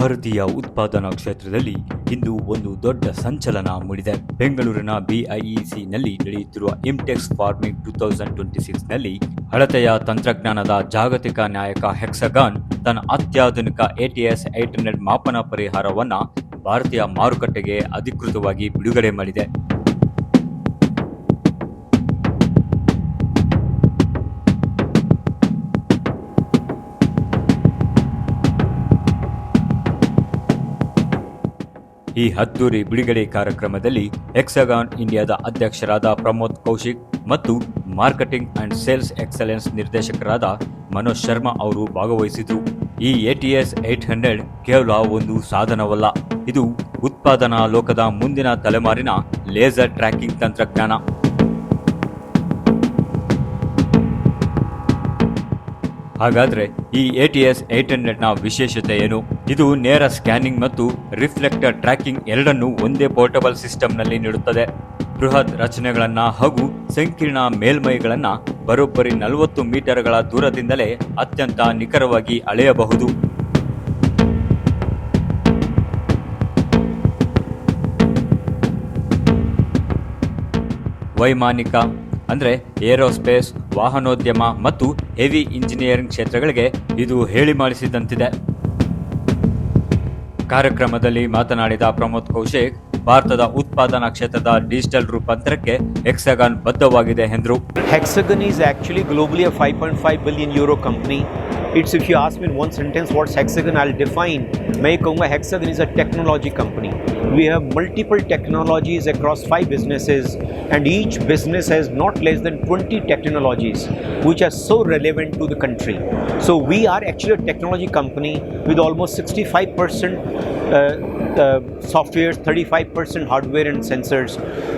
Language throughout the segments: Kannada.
ಭಾರತೀಯ ಉತ್ಪಾದನಾ ಕ್ಷೇತ್ರದಲ್ಲಿ ಇಂದು ಒಂದು ದೊಡ್ಡ ಸಂಚಲನ ಮೂಡಿದೆ. ಬೆಂಗಳೂರಿನ ಬಿಐಇಸಿನಲ್ಲಿ ನಡೆಯುತ್ತಿರುವ Intex farming two thousand twenty ಸಿಕ್ಸ್ನಲ್ಲಿ ಹಳತೆಯ ತಂತ್ರಜ್ಞಾನದ ಜಾಗತಿಕ ನಾಯಕ ಹೆಕ್ಸಗಾನ್ ತನ್ನ ಅತ್ಯಾಧುನಿಕ ಎಟಿಎಸ್ ಐಟರ್ನೆಟ್ ಮಾಪನ ಪರಿಹಾರವನ್ನು ಭಾರತೀಯ ಮಾರುಕಟ್ಟೆಗೆ ಅಧಿಕೃತವಾಗಿ ಬಿಡುಗಡೆ ಮಾಡಿದೆ. ಈ ಹದ್ದೂರಿ ಬಿಡುಗಡೆ ಕಾರ್ಯಕ್ರಮದಲ್ಲಿ ಎಕ್ಸಗಾನ್ ಇಂಡಿಯಾದ ಅಧ್ಯಕ್ಷರಾದ ಪ್ರಮೋದ್ ಕೌಶಿಕ್ ಮತ್ತು ಮಾರ್ಕೆಟಿಂಗ್ ಅಂಡ್ ಸೇಲ್ಸ್ ಎಕ್ಸಲೆನ್ಸ್ ನಿರ್ದೇಶಕರಾದ ಮನೋಜ್ ಶರ್ಮಾ ಅವರು ಭಾಗವಹಿಸಿದ್ರು. ಈ ಎಟಿಎಸ್ ಏಟ್ ಹಂಡ್ರೆಡ್ ಕೇವಲ ಒಂದು ಸಾಧನವಲ್ಲ, ಇದು ಉತ್ಪಾದನಾ ಲೋಕದ ಮುಂದಿನ ತಲೆಮಾರಿನ ಲೇಸರ್ ಟ್ರ್ಯಾಕಿಂಗ್ ತಂತ್ರಜ್ಞಾನ. ಹಾಗಾದ್ರೆ ಈ ಎಟಿಎಸ್ ಏಟ್ ಹಂಡ್ರೆಡ್ನ ವಿಶೇಷತೆ ಏನು? ಇದು ನೇರ ಸ್ಕ್ಯಾನಿಂಗ್ ಮತ್ತು ರಿಫ್ಲೆಕ್ಟರ್ ಟ್ರ್ಯಾಕಿಂಗ್ ಎರಡನ್ನೂ ಒಂದೇ ಪೋರ್ಟಬಲ್ ಸಿಸ್ಟಮ್ನಲ್ಲಿ ನೀಡುತ್ತದೆ. ಬೃಹತ್ ರಚನೆಗಳನ್ನು ಹಾಗೂ ಸಂಕೀರ್ಣ ಮೇಲ್ಮೈಗಳನ್ನು ಬರೋಬ್ಬರಿ ನಲವತ್ತು ಮೀಟರ್ಗಳ ದೂರದಿಂದಲೇ ಅತ್ಯಂತ ನಿಖರವಾಗಿ ಅಳೆಯಬಹುದು. ವೈಮಾನಿಕ ಅಂದರೆ ಏರೋಸ್ಪೇಸ್, ವಾಹನೋದ್ಯಮ ಮತ್ತು ಹೆವಿ ಇಂಜಿನಿಯರಿಂಗ್ ಕ್ಷೇತ್ರಗಳಿಗೆ ಇದು ಹೇಳಿ ಮಾಡಿಸಿದಂತಿದೆ ಕಾರ್ಯಕ್ರಮದಲ್ಲಿ ಮಾತನಾಡಿದ ಪ್ರಮೋದ್ ಕೌಶಿಕ್, ಭಾರತದ ಉತ್ಪಾದನಾ ಕ್ಷೇತ್ರದ ಡಿಜಿಟಲ್ ರೂಪಾಂತರಕ್ಕೆ ಹೆಕ್ಸಗಾನ್ ಬದ್ಧವಾಗಿದೆ ಎಂದರು. Hexagon is actually globally five point five billion euro company it's if you ask me in one sentence what's Hexagon I define my ಕೌಂಗ Hexagon is a technology company We have multiple technologies across five businesses, and each business has not less than 20 technologies which are so relevant to the country. So we are actually a technology company with almost 65% uh, uh, software, 35% hardware and sensors.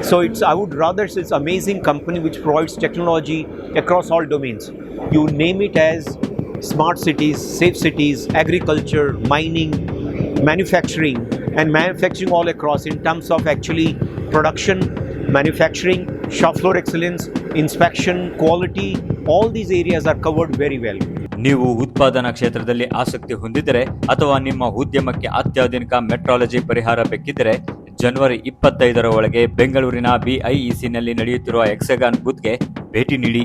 So it's I would rather say it's amazing company which provides technology across all domains. You name it as smart cities, safe cities, agriculture, mining, manufacturing, and manufacturing all across in terms of actually production, manufacturing, shop floor excellence, inspection, quality. All these areas are covered very well. ನೀವು ಉತ್ಪಾದನಾ ಕ್ಷೇತ್ರದಲ್ಲಿ ಆಸಕ್ತಿ ಹೊಂದಿದ್ದರೆ ಅಥವಾ ನಿಮ್ಮ ಉದ್ಯಮಕ್ಕೆ ಅತ್ಯಾಧುನಿಕ ಮೆಟ್ರಾಲಜಿ ಪರಿಹಾರ ಬೇಕಿದ್ದರೆ ಜನವರಿ ಇಪ್ಪತ್ತೈದರ ಒಳಗೆ ಬೆಂಗಳೂರಿನ ಬಿಐಇಸಿನಲ್ಲಿ ನಡೆಯುತ್ತಿರುವ ಎಕ್ಸಗಾನ್ ಬೂತ್ಗೆ ಭೇಟಿ ನೀಡಿ